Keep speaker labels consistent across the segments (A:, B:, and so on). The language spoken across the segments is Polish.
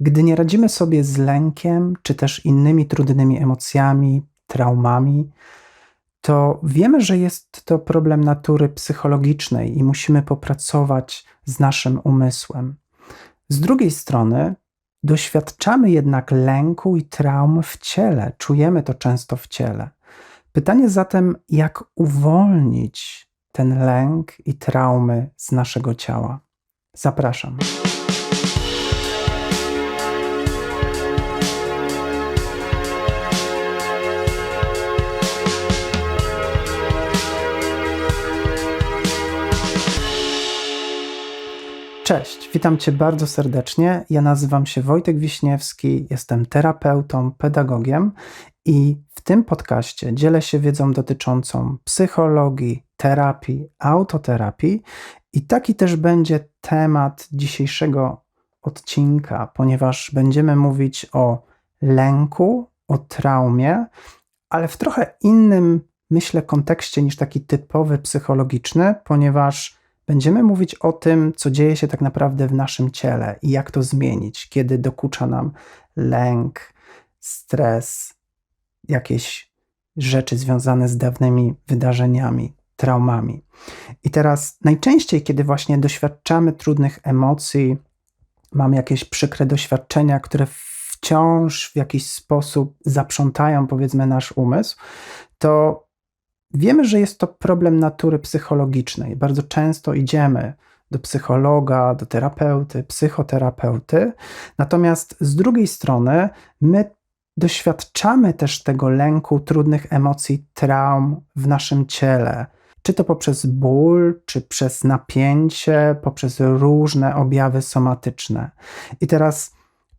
A: Gdy nie radzimy sobie z lękiem, czy też innymi trudnymi emocjami, traumami, to wiemy, że jest to problem natury psychologicznej i musimy popracować z naszym umysłem. Z drugiej strony, doświadczamy jednak lęku i traum w ciele, czujemy to często w ciele. Pytanie zatem, jak uwolnić ten lęk i traumy z naszego ciała? Zapraszam. Cześć, witam Cię bardzo serdecznie. Ja nazywam się Wojtek Wiśniewski, jestem terapeutą, pedagogiem i w tym podcaście dzielę się wiedzą dotyczącą psychologii, terapii, autoterapii i taki też będzie temat dzisiejszego odcinka, ponieważ będziemy mówić o lęku, o traumie, ale w trochę innym, myślę, kontekście niż taki typowy psychologiczny, ponieważ Będziemy mówić o tym, co dzieje się tak naprawdę w naszym ciele i jak to zmienić, kiedy dokucza nam lęk, stres, jakieś rzeczy związane z dawnymi wydarzeniami, traumami. I teraz najczęściej, kiedy właśnie doświadczamy trudnych emocji, mamy jakieś przykre doświadczenia, które wciąż w jakiś sposób zaprzątają, powiedzmy, nasz umysł, to Wiemy, że jest to problem natury psychologicznej. Bardzo często idziemy do psychologa, do terapeuty, psychoterapeuty. Natomiast z drugiej strony, my doświadczamy też tego lęku, trudnych emocji, traum w naszym ciele. Czy to poprzez ból, czy przez napięcie, poprzez różne objawy somatyczne. I teraz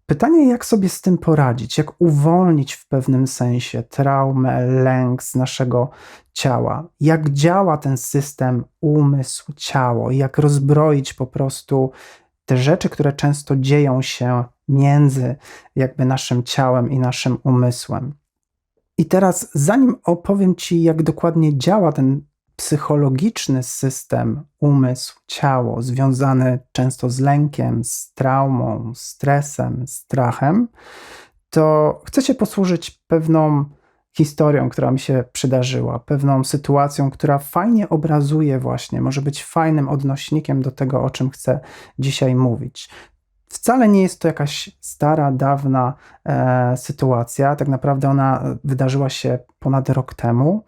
A: Pytanie, jak sobie z tym poradzić, jak uwolnić w pewnym sensie traumę, lęk z naszego ciała, jak działa ten system umysł, ciało, jak rozbroić po prostu te rzeczy, które często dzieją się między jakby naszym ciałem i naszym umysłem. I teraz, zanim opowiem Ci, jak dokładnie działa ten psychologiczny system, umysł, ciało, związany często z lękiem, z traumą, stresem, strachem, to chcę się posłużyć pewną historią, która mi się przydarzyła, pewną sytuacją, która fajnie obrazuje właśnie, może być fajnym odnośnikiem do tego, o czym chcę dzisiaj mówić. Wcale nie jest to jakaś stara, dawna e, sytuacja. Tak naprawdę ona wydarzyła się ponad rok temu.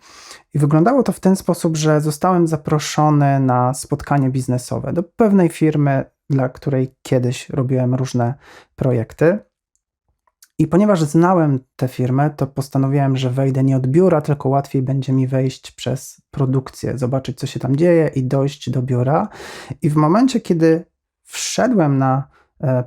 A: I wyglądało to w ten sposób, że zostałem zaproszony na spotkanie biznesowe do pewnej firmy, dla której kiedyś robiłem różne projekty. I ponieważ znałem tę firmę, to postanowiłem, że wejdę nie od biura, tylko łatwiej będzie mi wejść przez produkcję, zobaczyć, co się tam dzieje i dojść do biura. I w momencie, kiedy wszedłem na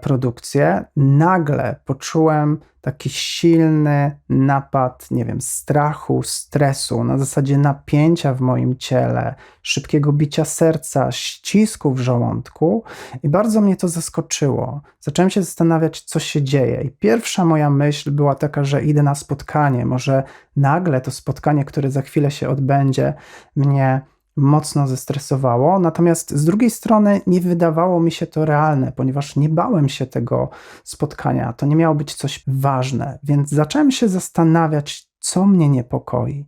A: produkcję, nagle poczułem taki silny napad, nie wiem, strachu, stresu, na zasadzie napięcia w moim ciele, szybkiego bicia serca, ścisku w żołądku i bardzo mnie to zaskoczyło. Zacząłem się zastanawiać, co się dzieje. I pierwsza moja myśl była taka, że idę na spotkanie, może nagle to spotkanie, które za chwilę się odbędzie, mnie mocno zestresowało. Natomiast z drugiej strony nie wydawało mi się to realne, ponieważ nie bałem się tego spotkania. To nie miało być coś ważne, więc zacząłem się zastanawiać, co mnie niepokoi.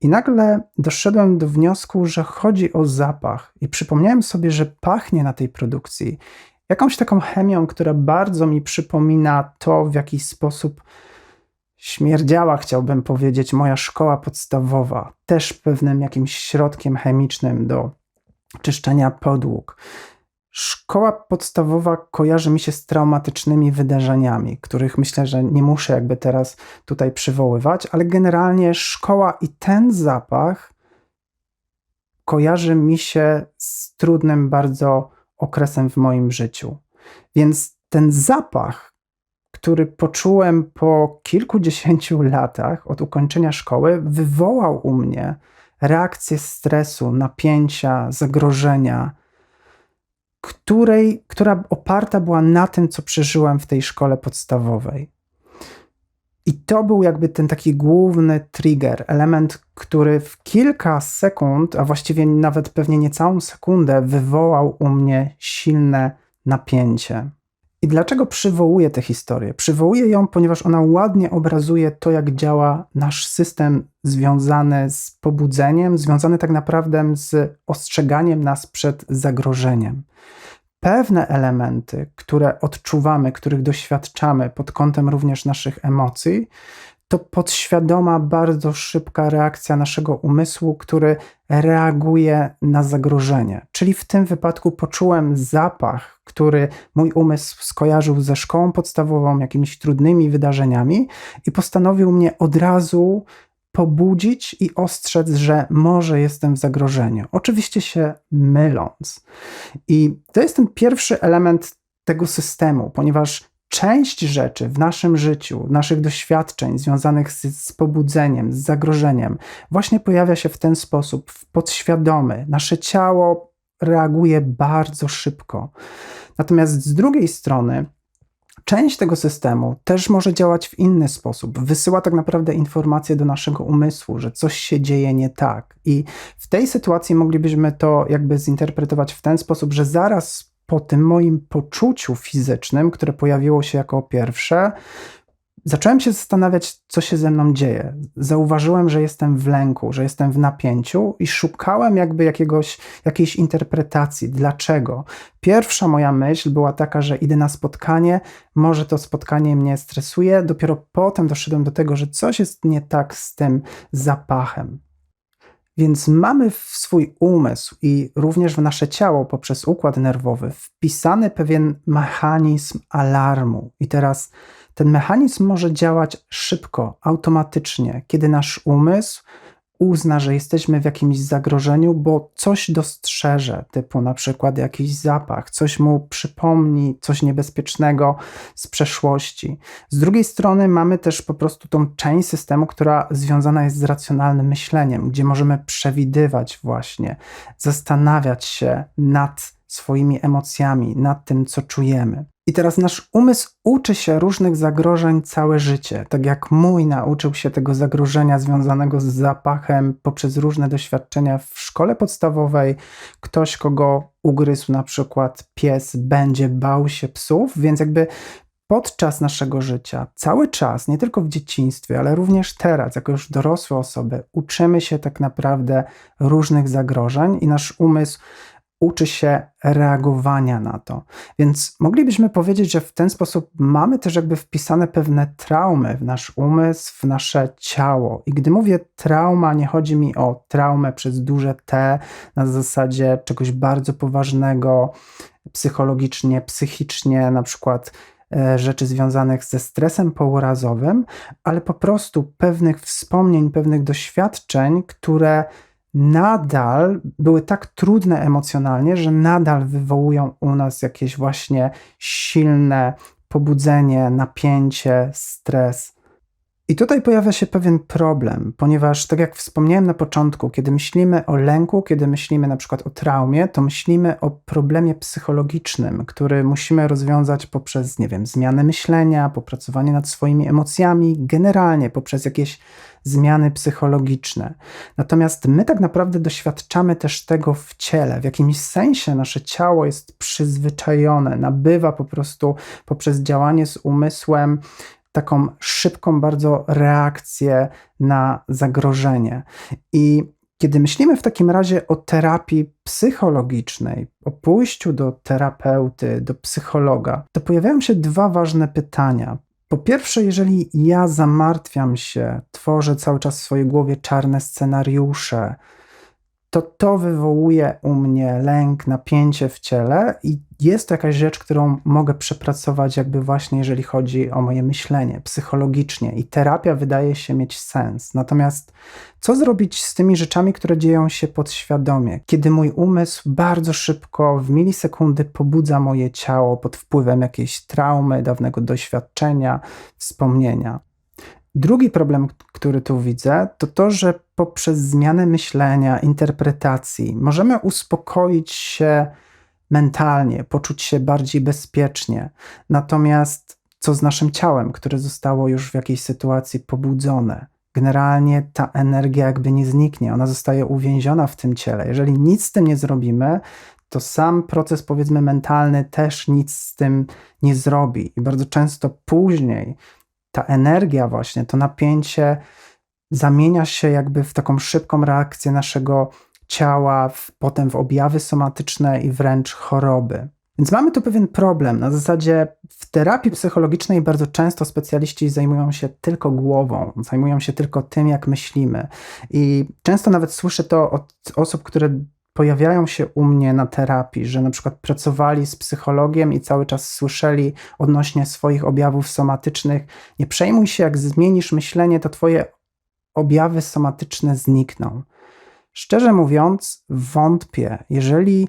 A: I nagle doszedłem do wniosku, że chodzi o zapach, i przypomniałem sobie, że pachnie na tej produkcji jakąś taką chemią, która bardzo mi przypomina to, w jaki sposób śmierdziała, chciałbym powiedzieć, moja szkoła podstawowa, też pewnym jakimś środkiem chemicznym do czyszczenia podłóg. Szkoła podstawowa kojarzy mi się z traumatycznymi wydarzeniami, których myślę, że nie muszę jakby teraz tutaj przywoływać, ale generalnie szkoła i ten zapach kojarzy mi się z trudnym bardzo okresem w moim życiu. Więc ten zapach który poczułem po kilkudziesięciu latach od ukończenia szkoły, wywołał u mnie reakcję stresu, napięcia, zagrożenia, której, która oparta była na tym, co przeżyłem w tej szkole podstawowej. I to był jakby ten taki główny trigger, element, który w kilka sekund, a właściwie nawet pewnie niecałą sekundę, wywołał u mnie silne napięcie. I dlaczego przywołuję tę historię? Przywołuję ją, ponieważ ona ładnie obrazuje to, jak działa nasz system związany z pobudzeniem, związany tak naprawdę z ostrzeganiem nas przed zagrożeniem. Pewne elementy, które odczuwamy, których doświadczamy pod kątem również naszych emocji, to podświadoma, bardzo szybka reakcja naszego umysłu, który reaguje na zagrożenie. Czyli w tym wypadku poczułem zapach, który mój umysł skojarzył ze szkołą podstawową, jakimiś trudnymi wydarzeniami i postanowił mnie od razu pobudzić i ostrzec, że może jestem w zagrożeniu. Oczywiście się myląc. I to jest ten pierwszy element tego systemu, ponieważ część rzeczy w naszym życiu, naszych doświadczeń związanych z, z, pobudzeniem, z zagrożeniem, właśnie pojawia się w ten sposób, w podświadomy. Nasze ciało reaguje bardzo szybko. Natomiast z drugiej strony, część tego systemu też może działać w inny sposób. Wysyła tak naprawdę informacje do naszego umysłu, że coś się dzieje nie tak. I w tej sytuacji moglibyśmy to jakby zinterpretować w ten sposób, że zaraz po tym moim poczuciu fizycznym, które pojawiło się jako pierwsze, zacząłem się zastanawiać, co się ze mną dzieje. Zauważyłem, że jestem w lęku, że jestem w napięciu i szukałem jakby jakiegoś, jakiejś interpretacji. Dlaczego? Pierwsza moja myśl była taka, że idę na spotkanie, może to spotkanie mnie stresuje. Dopiero potem doszedłem do tego, że coś jest nie tak z tym zapachem. Więc mamy w swój umysł i również w nasze ciało poprzez układ nerwowy wpisany pewien mechanizm alarmu. I teraz ten mechanizm może działać szybko, automatycznie, kiedy nasz umysł uzna, że jesteśmy w jakimś zagrożeniu, bo coś dostrzeże, typu na przykład jakiś zapach, coś mu przypomni, coś niebezpiecznego z przeszłości. Z drugiej strony mamy też po prostu tą część systemu, która związana jest z racjonalnym myśleniem, gdzie możemy przewidywać właśnie, zastanawiać się nad swoimi emocjami, nad tym, co czujemy. I teraz nasz umysł uczy się różnych zagrożeń całe życie. Tak jak mój nauczył się tego zagrożenia związanego z zapachem poprzez różne doświadczenia w szkole podstawowej. Ktoś, kogo ugryzł na przykład pies, będzie bał się psów, więc jakby podczas naszego życia, cały czas, nie tylko w dzieciństwie, ale również teraz, jako już dorosłe osoby, uczymy się tak naprawdę różnych zagrożeń i nasz umysł uczy się reagowania na to. Więc moglibyśmy powiedzieć, że w ten sposób mamy też jakby wpisane pewne traumy w nasz umysł, w nasze ciało. I gdy mówię trauma, nie chodzi mi o traumę przez duże T na zasadzie czegoś bardzo poważnego psychologicznie, psychicznie, na przykład e, rzeczy związanych ze stresem pourazowym, ale po prostu pewnych wspomnień, pewnych doświadczeń, które nadal były tak trudne emocjonalnie, że nadal wywołują u nas jakieś właśnie silne pobudzenie, napięcie, stres. I tutaj pojawia się pewien problem, ponieważ, tak jak wspomniałem na początku, kiedy myślimy o lęku, kiedy myślimy na przykład o traumie, to myślimy o problemie psychologicznym, który musimy rozwiązać poprzez, nie wiem, zmianę myślenia, popracowanie nad swoimi emocjami, generalnie poprzez jakieś zmiany psychologiczne. Natomiast my tak naprawdę doświadczamy też tego w ciele. W jakimś sensie nasze ciało jest przyzwyczajone, nabywa po prostu poprzez działanie z umysłem taką szybką bardzo reakcję na zagrożenie. I kiedy myślimy w takim razie o terapii psychologicznej, o pójściu do terapeuty, do psychologa, to pojawiają się dwa ważne pytania. Po pierwsze, jeżeli ja zamartwiam się, tworzę cały czas w swojej głowie czarne scenariusze, to to wywołuje u mnie lęk, napięcie w ciele i jest to jakaś rzecz, którą mogę przepracować, jakby właśnie jeżeli chodzi o moje myślenie psychologicznie, i terapia wydaje się mieć sens. Natomiast co zrobić z tymi rzeczami, które dzieją się podświadomie, kiedy mój umysł bardzo szybko, w milisekundy pobudza moje ciało pod wpływem jakiejś traumy, dawnego doświadczenia, wspomnienia? Drugi problem, który tu widzę, to to, że poprzez zmianę myślenia, interpretacji możemy uspokoić się mentalnie, poczuć się bardziej bezpiecznie. Natomiast co z naszym ciałem, które zostało już w jakiejś sytuacji pobudzone? Generalnie ta energia jakby nie zniknie, ona zostaje uwięziona w tym ciele. Jeżeli nic z tym nie zrobimy, to sam proces, powiedzmy, mentalny też nic z tym nie zrobi. I bardzo często później ta energia, właśnie, to napięcie zamienia się jakby w taką szybką reakcję naszego ciała, w, potem w objawy somatyczne i wręcz choroby. Więc mamy tu pewien problem. Na zasadzie w terapii psychologicznej bardzo często specjaliści zajmują się tylko głową, zajmują się tylko tym, jak myślimy. I często nawet słyszę to od osób, które pojawiają się u mnie na terapii, że na przykład pracowali z psychologiem i cały czas słyszeli odnośnie swoich objawów somatycznych: Nie przejmuj się, jak zmienisz myślenie, to twoje objawy somatyczne znikną. Szczerze mówiąc, wątpię, jeżeli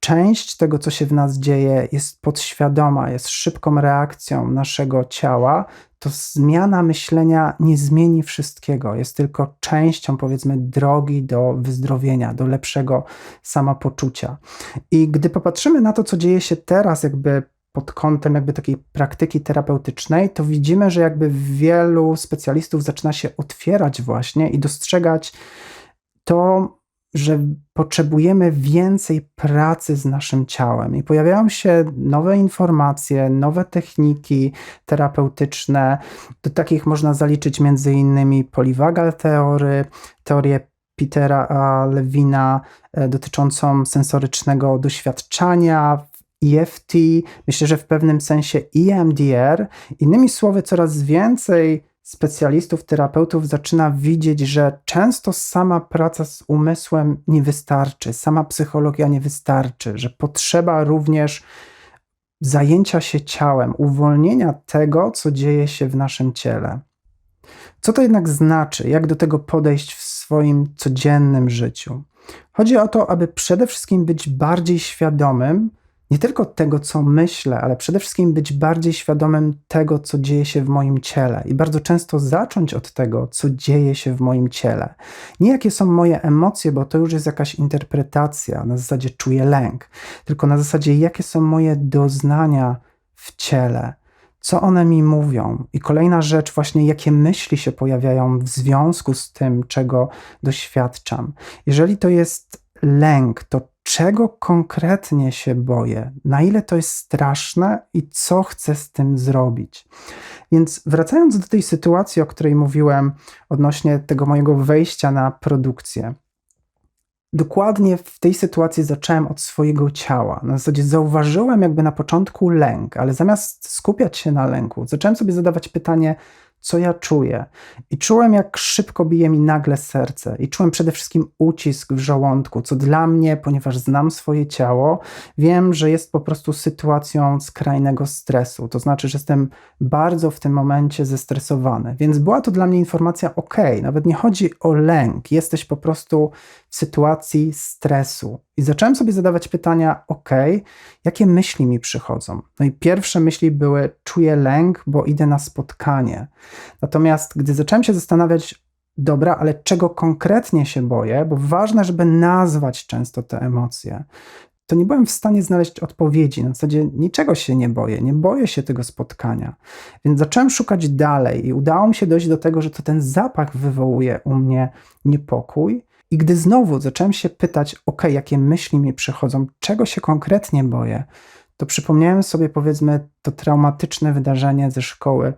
A: część tego, co się w nas dzieje, jest podświadoma, jest szybką reakcją naszego ciała, to zmiana myślenia nie zmieni wszystkiego. Jest tylko częścią, powiedzmy, drogi do wyzdrowienia, do lepszego samopoczucia. I gdy popatrzymy na to, co dzieje się teraz, jakby pod kątem jakby takiej praktyki terapeutycznej, to widzimy, że jakby wielu specjalistów zaczyna się otwierać właśnie i dostrzegać to, że potrzebujemy więcej pracy z naszym ciałem i pojawiają się nowe informacje, nowe techniki terapeutyczne. Do takich można zaliczyć innymi polyvagal teory, teorię Petera Lewina e, dotyczącą sensorycznego doświadczania, EFT, myślę, że w pewnym sensie EMDR. Innymi słowy, coraz więcej specjalistów, terapeutów zaczyna widzieć, że często sama praca z umysłem nie wystarczy, sama psychologia nie wystarczy, że potrzeba również zajęcia się ciałem, uwolnienia tego, co dzieje się w naszym ciele. Co to jednak znaczy? Jak do tego podejść w swoim codziennym życiu? Chodzi o to, aby przede wszystkim być bardziej świadomym, nie tylko tego, co myślę, ale przede wszystkim być bardziej świadomym tego, co dzieje się w moim ciele i bardzo często zacząć od tego, co dzieje się w moim ciele. Nie jakie są moje emocje, bo to już jest jakaś interpretacja, na zasadzie czuję lęk, tylko na zasadzie jakie są moje doznania w ciele, co one mi mówią. I kolejna rzecz, właśnie jakie myśli się pojawiają w związku z tym, czego doświadczam. Jeżeli to jest lęk, to czego konkretnie się boję, na ile to jest straszne i co chcę z tym zrobić. Więc wracając do tej sytuacji, o której mówiłem odnośnie tego mojego wejścia na produkcję. Dokładnie w tej sytuacji zacząłem od swojego ciała. Na zasadzie zauważyłem jakby na początku lęk, ale zamiast skupiać się na lęku, zacząłem sobie zadawać pytanie, co ja czuję. I czułem, jak szybko bije mi nagle serce. I czułem przede wszystkim ucisk w żołądku, co dla mnie, ponieważ znam swoje ciało, wiem, że jest po prostu sytuacją skrajnego stresu. To znaczy, że jestem bardzo w tym momencie zestresowany. Więc była to dla mnie informacja: OK, nawet nie chodzi o lęk, jesteś po prostu w sytuacji stresu. I zacząłem sobie zadawać pytania: OK, jakie myśli mi przychodzą? No i pierwsze myśli były: czuję lęk, bo idę na spotkanie. Natomiast gdy zacząłem się zastanawiać, dobra, ale czego konkretnie się boję, bo ważne, żeby nazwać często te emocje, to nie byłem w stanie znaleźć odpowiedzi. Na zasadzie niczego się nie boję, nie boję się tego spotkania. Więc zacząłem szukać dalej i udało mi się dojść do tego, że to ten zapach wywołuje u mnie niepokój. I gdy znowu zacząłem się pytać, ok, jakie myśli mi przychodzą, czego się konkretnie boję, to przypomniałem sobie, powiedzmy, to traumatyczne wydarzenie ze szkoły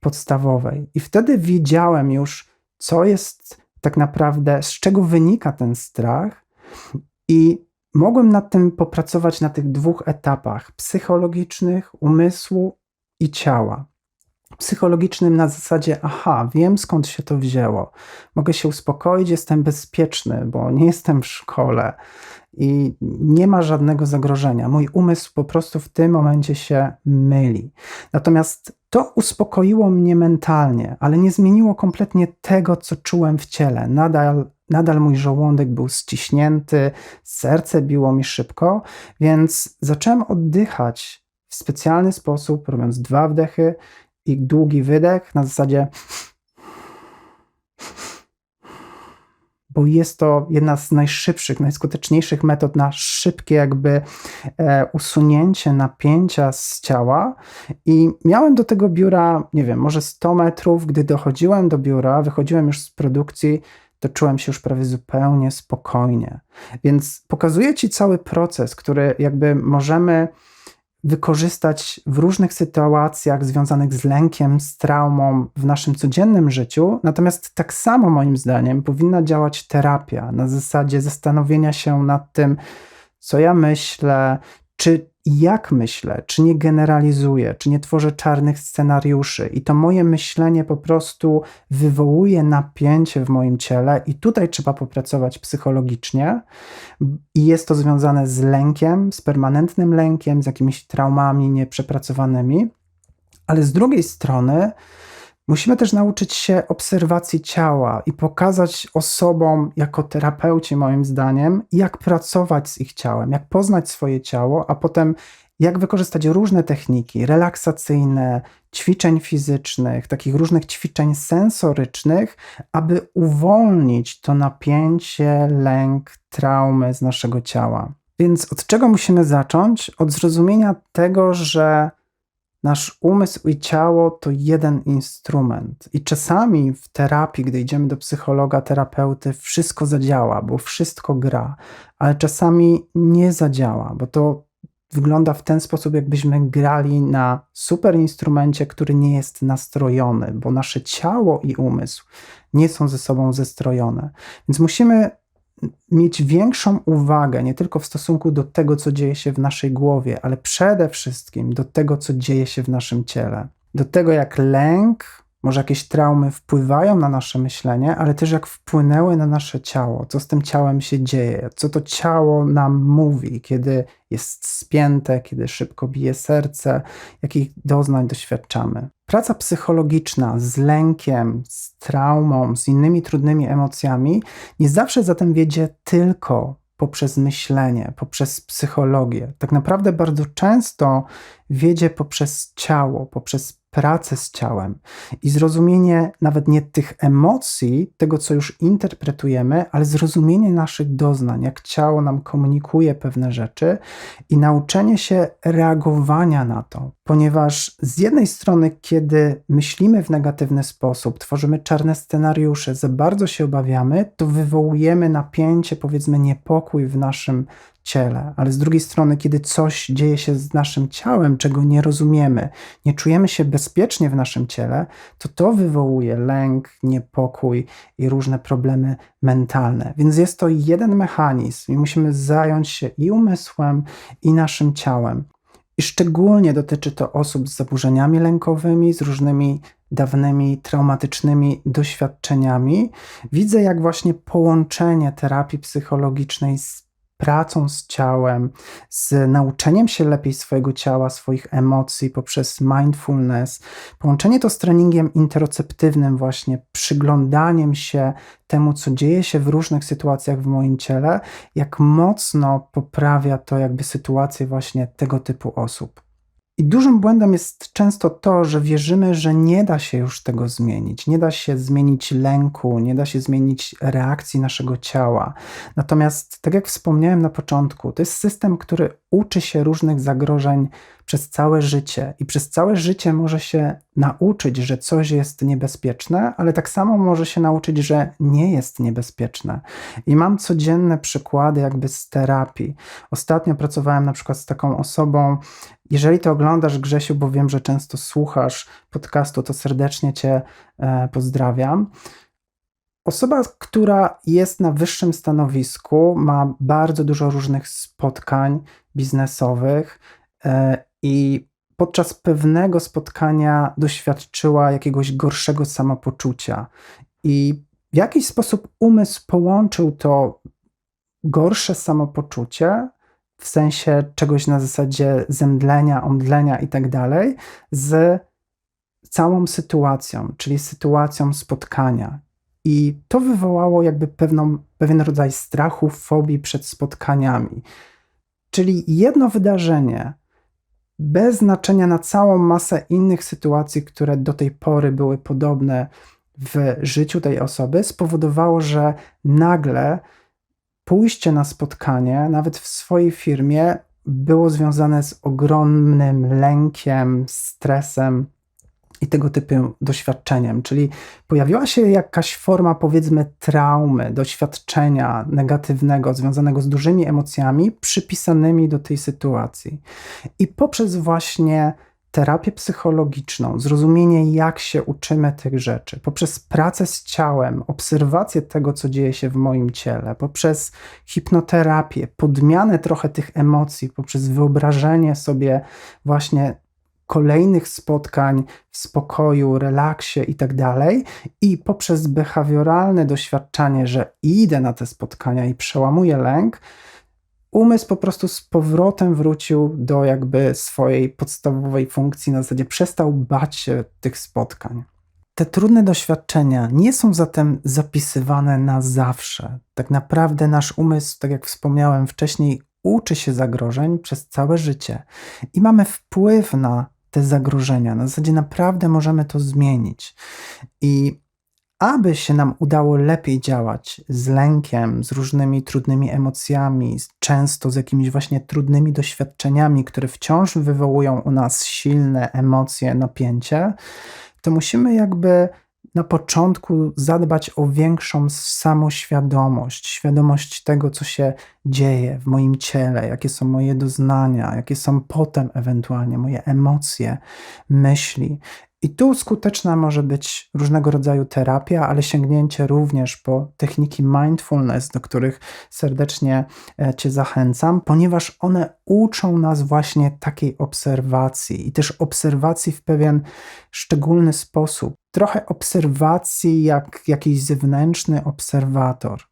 A: podstawowej. I wtedy wiedziałem już, co jest tak naprawdę, z czego wynika ten strach, i mogłem nad tym popracować na tych dwóch etapach psychologicznych, umysłu i ciała psychologicznym na zasadzie, aha, wiem skąd się to wzięło, mogę się uspokoić, jestem bezpieczny, bo nie jestem w szkole i nie ma żadnego zagrożenia. Mój umysł po prostu w tym momencie się myli. Natomiast to uspokoiło mnie mentalnie, ale nie zmieniło kompletnie tego, co czułem w ciele. Nadal, nadal mój żołądek był ściśnięty, serce biło mi szybko, więc zacząłem oddychać w specjalny sposób, robiąc dwa wdechy i długi wydech na zasadzie bo jest to jedna z najszybszych, najskuteczniejszych metod na szybkie jakby e, usunięcie napięcia z ciała i miałem do tego biura, nie wiem, może 100 metrów, gdy dochodziłem do biura, wychodziłem już z produkcji, to czułem się już prawie zupełnie spokojnie. Więc pokazuję Ci cały proces, który jakby możemy wykorzystać w różnych sytuacjach związanych z lękiem, z traumą w naszym codziennym życiu. Natomiast tak samo, moim zdaniem, powinna działać terapia na zasadzie zastanowienia się nad tym, co ja myślę, czy jak myślę, czy nie generalizuję, czy nie tworzę czarnych scenariuszy, i to moje myślenie po prostu wywołuje napięcie w moim ciele, i tutaj trzeba popracować psychologicznie. I jest to związane z lękiem, z permanentnym lękiem, z jakimiś traumami nieprzepracowanymi, ale z drugiej strony, Musimy też nauczyć się obserwacji ciała i pokazać osobom, jako terapeuci, moim zdaniem, jak pracować z ich ciałem, jak poznać swoje ciało, a potem jak wykorzystać różne techniki relaksacyjne, ćwiczeń fizycznych, takich różnych ćwiczeń sensorycznych, aby uwolnić to napięcie, lęk, traumy z naszego ciała. Więc od czego musimy zacząć? Od zrozumienia tego, że Nasz umysł i ciało to jeden instrument. I czasami w terapii, gdy idziemy do psychologa, terapeuty, wszystko zadziała, bo wszystko gra, ale czasami nie zadziała, bo to wygląda w ten sposób, jakbyśmy grali na super instrumencie, który nie jest nastrojony, bo nasze ciało i umysł nie są ze sobą zestrojone. Więc musimy mieć większą uwagę nie tylko w stosunku do tego, co dzieje się w naszej głowie, ale przede wszystkim do tego, co dzieje się w naszym ciele. Do tego, jak lęk, może jakieś traumy wpływają na nasze myślenie, ale też jak wpłynęły na nasze ciało, co z tym ciałem się dzieje, co to ciało nam mówi, kiedy jest spięte, kiedy szybko bije serce, jakich doznań doświadczamy. Praca psychologiczna z lękiem, z traumą, z innymi trudnymi emocjami nie zawsze zatem wiedzie tylko poprzez myślenie, poprzez psychologię. Tak naprawdę bardzo często wiedzie poprzez ciało, poprzez pracę z ciałem i zrozumienie nawet nie tych emocji, tego co już interpretujemy, ale zrozumienie naszych doznań, jak ciało nam komunikuje pewne rzeczy i nauczenie się reagowania na to. Ponieważ z jednej strony, kiedy myślimy w negatywny sposób, tworzymy czarne scenariusze, za bardzo się obawiamy, to wywołujemy napięcie, powiedzmy niepokój w naszym ciele, ale z drugiej strony, kiedy coś dzieje się z naszym ciałem, czego nie rozumiemy, nie czujemy się bezpiecznie w naszym ciele, to to wywołuje lęk, niepokój i różne problemy mentalne. Więc jest to jeden mechanizm i musimy zająć się i umysłem, i naszym ciałem. I szczególnie dotyczy to osób z zaburzeniami lękowymi, z różnymi dawnymi traumatycznymi doświadczeniami. Widzę, jak właśnie połączenie terapii psychologicznej z pracą z ciałem, z nauczeniem się lepiej swojego ciała, swoich emocji poprzez mindfulness, połączenie to z treningiem interoceptywnym, właśnie przyglądaniem się temu, co dzieje się w różnych sytuacjach w moim ciele, jak mocno poprawia to jakby sytuację właśnie tego typu osób. I dużym błędem jest często to, że wierzymy, że nie da się już tego zmienić. Nie da się zmienić lęku, nie da się zmienić reakcji naszego ciała. Natomiast, tak jak wspomniałem na początku, to jest system, który uczy się różnych zagrożeń przez całe życie i przez całe życie może się nauczyć, że coś jest niebezpieczne, ale tak samo może się nauczyć, że nie jest niebezpieczne. I mam codzienne przykłady jakby z terapii. Ostatnio pracowałem na przykład z taką osobą, jeżeli to oglądasz, Grzesiu, bo wiem, że często słuchasz podcastu, to serdecznie Cię e, pozdrawiam. Osoba, która jest na wyższym stanowisku, ma bardzo dużo różnych spotkań biznesowych e, i podczas pewnego spotkania doświadczyła jakiegoś gorszego samopoczucia. I w jakiś sposób umysł połączył to gorsze samopoczucie w sensie czegoś na zasadzie zemdlenia, omdlenia i tak dalej, z całą sytuacją, czyli sytuacją spotkania. I to wywołało jakby pewną, pewien rodzaj strachu, fobii przed spotkaniami. Czyli jedno wydarzenie, bez znaczenia na całą masę innych sytuacji, które do tej pory były podobne w życiu tej osoby, spowodowało, że nagle pójście na spotkanie, nawet w swojej firmie, było związane z ogromnym lękiem, stresem, i tego typu doświadczeniem, czyli pojawiła się jakaś forma, powiedzmy, traumy, doświadczenia negatywnego, związanego z dużymi emocjami, przypisanymi do tej sytuacji. I poprzez właśnie terapię psychologiczną, zrozumienie, jak się uczymy tych rzeczy, poprzez pracę z ciałem, obserwację tego, co dzieje się w moim ciele, poprzez hipnoterapię, podmianę trochę tych emocji, poprzez wyobrażenie sobie właśnie kolejnych spotkań w spokoju, relaksie i tak dalej, i poprzez behawioralne doświadczanie, że idę na te spotkania i przełamuję lęk, umysł po prostu z powrotem wrócił do jakby swojej podstawowej funkcji, na zasadzie przestał bać się tych spotkań. Te trudne doświadczenia nie są zatem zapisywane na zawsze. Tak naprawdę nasz umysł, tak jak wspomniałem wcześniej, uczy się zagrożeń przez całe życie i mamy wpływ na te zagrożenia. Na zasadzie naprawdę możemy to zmienić. I aby się nam udało lepiej działać z lękiem, z różnymi trudnymi emocjami, często z jakimiś właśnie trudnymi doświadczeniami, które wciąż wywołują u nas silne emocje, napięcie, to musimy jakby na początku zadbać o większą samoświadomość, świadomość tego, co się dzieje w moim ciele, jakie są moje doznania, jakie są potem ewentualnie moje emocje, myśli. I tu skuteczna może być różnego rodzaju terapia, ale sięgnięcie również po techniki mindfulness, do których serdecznie e, Cię zachęcam, ponieważ one uczą nas właśnie takiej obserwacji i też obserwacji w pewien szczególny sposób. Trochę obserwacji jak jakiś zewnętrzny obserwator.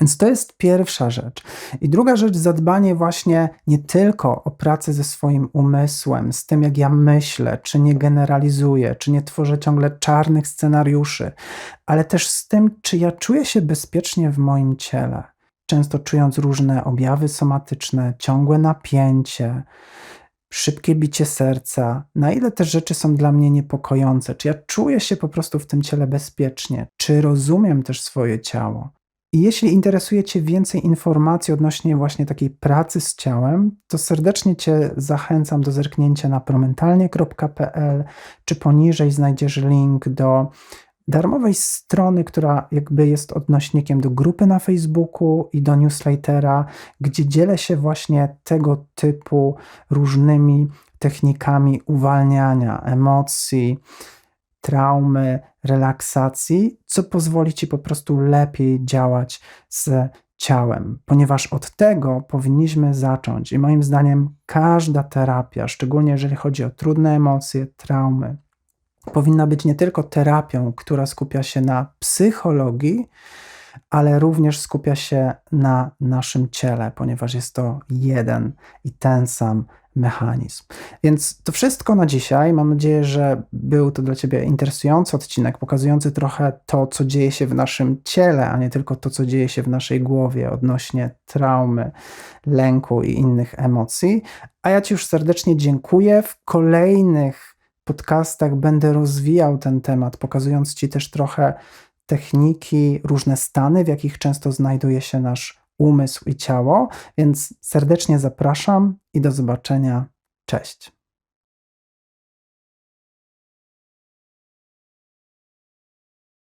A: Więc to jest pierwsza rzecz. I druga rzecz, zadbanie właśnie nie tylko o pracę ze swoim umysłem, z tym jak ja myślę, czy nie generalizuję, czy nie tworzę ciągle czarnych scenariuszy, ale też z tym, czy ja czuję się bezpiecznie w moim ciele. Często czując różne objawy somatyczne, ciągłe napięcie, szybkie bicie serca, na ile te rzeczy są dla mnie niepokojące, czy ja czuję się po prostu w tym ciele bezpiecznie, czy rozumiem też swoje ciało. I jeśli interesuje Cię więcej informacji odnośnie właśnie takiej pracy z ciałem, to serdecznie Cię zachęcam do zerknięcia na promentalnie.pl, czy poniżej znajdziesz link do darmowej strony, która jakby jest odnośnikiem do grupy na Facebooku i do newslettera, gdzie dzielę się właśnie tego typu różnymi technikami uwalniania emocji, traumy, relaksacji, co pozwoli ci po prostu lepiej działać z ciałem, ponieważ od tego powinniśmy zacząć. I moim zdaniem każda terapia, szczególnie jeżeli chodzi o trudne emocje, traumy, powinna być nie tylko terapią, która skupia się na psychologii, ale również skupia się na naszym ciele, ponieważ jest to jeden i ten sam mechanizm. Więc to wszystko na dzisiaj. Mam nadzieję, że był to dla Ciebie interesujący odcinek, pokazujący trochę to, co dzieje się w naszym ciele, a nie tylko to, co dzieje się w naszej głowie odnośnie traumy, lęku i innych emocji. A ja Ci już serdecznie dziękuję. W kolejnych podcastach będę rozwijał ten temat, pokazując Ci też trochę techniki, różne stany, w jakich często znajduje się nasz umysł i ciało. Więc serdecznie zapraszam i do zobaczenia. Cześć.